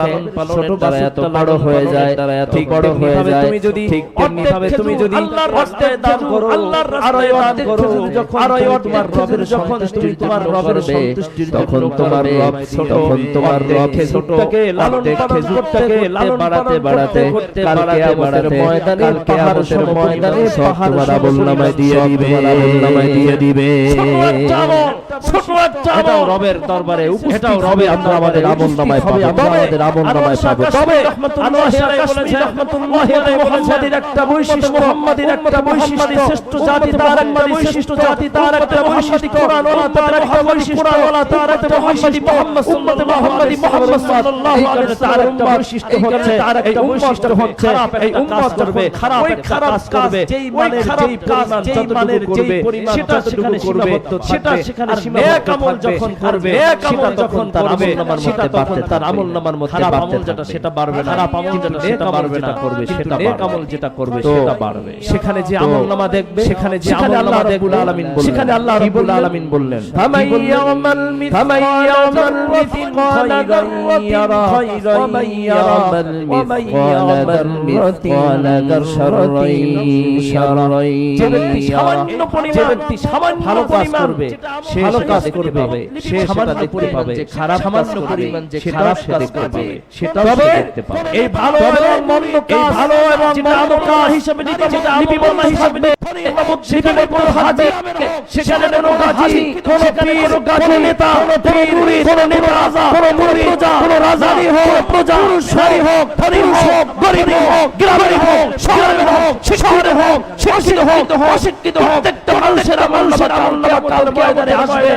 লালন পালনের এত বড় হয়ে যায় তারা এত বড় হয়ে যায় তুমি যদি ঠিক তেমনি ভাবে তুমি যদি আল্লাহর রাস্তায় দান করো আল্লাহর রাস্তায় দান করো, যখন আর ওই তোমার রবের যখন তুমি তোমার রবের সন্তুষ্টির তখন তোমার রব তখন তোমার রব খেজুরটাকে লালন পালন করতে, লালন বাড়াতে, বাড়াতে, কালকে আমাদের ময়দানে কালকে পাহাড় আমাদের সমপরিমাণ ময়দানে পাহাড় তোমার নামায় দিয়ে দিবে। নামায় দিয়ে দিবে ছোট একটা আমল, ছোট একটা আমল। এটাও রবের দরবারে এটাও রবে আমরা আমাদের আমল নামায় পাবো আমাদের আমল নামায় পাবো। তবে আনোয়ার শাহ কাশ্মীর রহমাতুল্লাহি আলাইহি মুহাম্মাদের একটা বৈশিষ্ট্য মুহাম্মাদের একটা বৈশিষ্ট্য শ্রেষ্ঠ জাতি তার একটা বৈশিষ্ট্য জাতি তার একটা বৈশিষ্ট্য কোরআন ওয়ালা তার একটা বৈশিষ্ট্য কোরআন ওয়ালা তার একটা বৈশিষ্ট্য মুহাম্মদ আলাইহি মুহাম্মদ সাল্লাল্লাহু আলাইহি তার একটা বৈশিষ্ট্য হচ্ছে তার একটা বৈশিষ্ট্য হচ্ছে এই উম্মত করবে খারাপ একটা কাজ করবে যেই মানের যেই কাজ যেই মানের যেই পরিমাণ সেটা সেখানে করবে সেটা সেখানে আমল যখন করবে নেক আমল যখন তার করবে আমল নামার সেটা মধ্যে তখন তার আমল নামার মধ্যে খারাপ খারাপ সেখানে যে আমলনামা দেখবে সেখানে যে আমলনামা দেখবে আলামিন বললেন। সেখানে আল্লাহ রাব্বুল আলামিন বললেন। ফামাইয়ামাল মিসকাল মিসকাল ইয়ারা ফামাইয়ামাল মিসকাল মিসকাল শাররাই শাররাই সামান্য পরিমাণ যে ব্যক্তি সে দেখতে পাবে। সেটাও দেখতে পাবে। এই ভালো এবং মন্দ এই ভালো এবং মন্দ কাজ হিসেবে যেটা যেটা লিপিবদ্ধ হিসেবে সেখানে কোনো হাজি সেখানে কোনো গাজী কোনো পীর কোনো নেতা কোনো মুরিদ কোনো নেতা কোনো মুরিদ কোনো রাজারি হোক প্রজা হোক ধনী হোক গরিব হোক গ্রামের হোক শহরের হোক শহরে হোক শিক্ষিত হোক অশিক্ষিত হোক প্রত্যেকটা মানুষের আমল নামা কাল ময়দানে আসবে।